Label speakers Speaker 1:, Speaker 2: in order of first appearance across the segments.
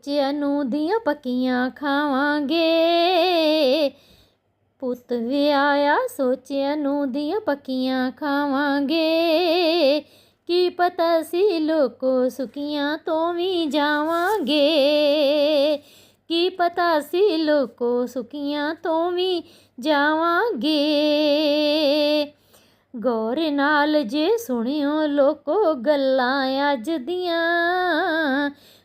Speaker 1: ਸੋਚਿਆ ਨੂੰ ਦੀਆਂ ਪੱਕੀਆਂ ਖਾਵਾਂਗੇ। ਪੁੱਤ ਵਿਆਹਿਆ, ਸੋਚਿਆ ਨੂੰ ਦੀਆਂ ਪੱਕੀਆਂ ਖਾਵਾਂਗੇ। ਕੀ ਪਤਾ ਸੀ ਲੋਕੋ ਸੁਕੀਆਂ ਤੋਂ ਵੀ ਜਾਵਾਂਗੇ? ਕੀ ਪਤਾ ਸੀ ਲੋਕੋ ਸੁਕੀਆਂ ਤੋਂ ਵੀ ਜਾਵਾਂਗੇ? ਗੌਰ ਨਾਲ ਜੇ ਸੁਣਿਓ ਲੋਕੋ ਗੱਲਾਂ ਅੱਜ ਦੀਆਂ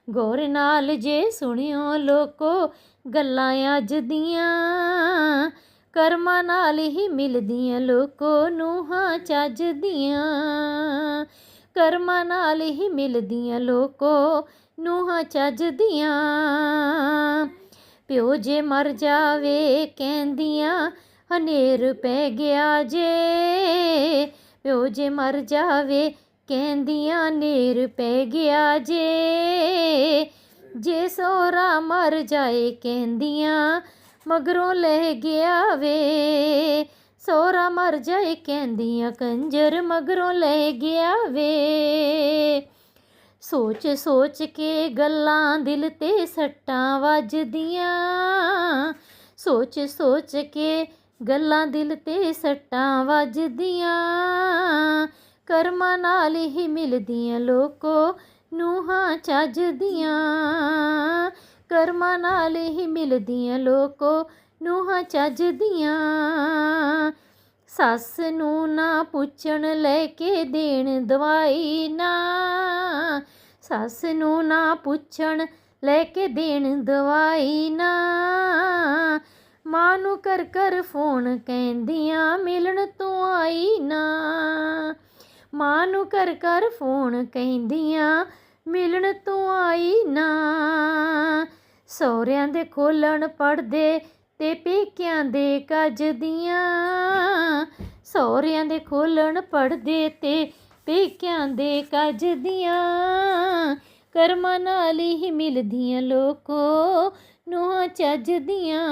Speaker 1: ਗੌਰ ਨਾਲ ਜੇ ਸੁਣਿਓ ਲੋਕੋ ਗੱਲਾਂ ਅੱਜ ਦੀਆਂ। ਕਰਮਾਂ ਨਾਲ ਹੀ ਮਿਲਦੀਆਂ ਲੋਕੋ ਨੂੰਹਾਂ ਚੱਜ ਦੀਆਂ। ਕਰਮਾਂ ਨਾਲ ਹੀ ਮਿਲਦੀਆਂ ਲੋਕੋ ਨੂੰਹਾਂ ਚੱਜ ਦੀਆਂ। ਪਿਓ ਜੇ ਮਰ ਜਾਵੇ ਕਹਿੰਦੀਆਂ, ਹਨੇਰ ਪੈ ਗਿਆ ਜੇ। ਪਿਓ ਜੇ ਮਰ ਜਾਵੇ ਕਹਿੰਦੀਆਂ ਨੇਰ ਪੈ ਗਿਆ ਜੇ। ਜੇ ਸੋਰਾ ਮਰ ਜਾਏ ਕਹਿੰਦੀਆਂ, ਮਗਰੋਂ ਲੈ ਗਿਆ ਵੇ। ਸੋਰਾ ਮਰ ਜਾਏ ਕਹਿੰਦੀਆਂ, ਕੰਜਰ ਮਗਰੋਂ ਲੈ ਗਿਆ ਵੇ। ਸੋਚ ਸੋਚ ਕੇ ਗੱਲਾਂ ਦਿਲ ਤੇ ਸੱਟਾਂ ਵੱਜਦੀਆਂ। ਸੋਚ ਸੋਚ ਕੇ ਗੱਲਾਂ ਦਿਲ ਤੇ ਸੱਟਾਂ ਵੱਜਦੀਆਂ। ਕਰਮਾਂ ਨਾਲ ਹੀ ਮਿਲਦੀਆਂ ਲੋਕੋ ਨੂਹਾਂ ਚੱਜਦੀਆਂ, ਕਰਮਾਂ ਨਾਲ ਹੀ ਮਿਲਦੀਆਂ ਲੋਕੋ, ਨੂਹਾਂ ਚੱਜਦੀਆਂ। ਸੱਸ ਨੂੰ ਨਾ ਪੁੱਛਣ ਲੈ ਕੇ ਦੇਣ ਦਵਾਈ ਨਾ, ਸੱਸ ਨੂੰ ਨਾ ਪੁੱਛਣ ਲੈ ਕੇ ਦੇਣ ਦਵਾਈ ਨਾ। ਮਾਂ ਨੂੰ ਕਰ ਕਰ ਫੋਨ ਕਹਿੰਦੀਆਂ, ਮਿਲਣ ਤੂੰ ਆਈ ਨਾ। ਮਾਂ ਨੂੰ ਕਰ ਕਰ ਫੋਨ ਕਹਿੰਦੀਆਂ ਮਿਲਣ ਤੂੰ ਆਈ ਨਾ। ਸਹੁਰਿਆਂ ਦੇ ਖੋਲਣ ਪੜਦੇ ਤੇ ਪੇਕਿਆਂ ਦੇ ਕੱਜ ਦੀਆਂ। ਸਹੁਰਿਆਂ ਦੇ ਖੋਲਣ ਪੜਦੇ ਤੇ ਪੇਕਿਆਂ ਦੇ ਕੱਜ ਦੀਆਂ। ਕਰਮਾਂ ਨਾਲ ਹੀ ਮਿਲਦੀਆਂ ਲੋਕੋ ਨੂੰਹਾਂ ਚੱਜ ਦੀਆਂ।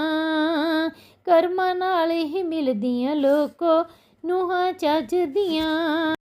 Speaker 1: ਕਰਮਾਂ ਨਾਲ ਹੀ ਮਿਲਦੀਆਂ ਲੋਕੋ ਨੂੰਹਾਂ ਚੱਜ ਦੀਆਂ।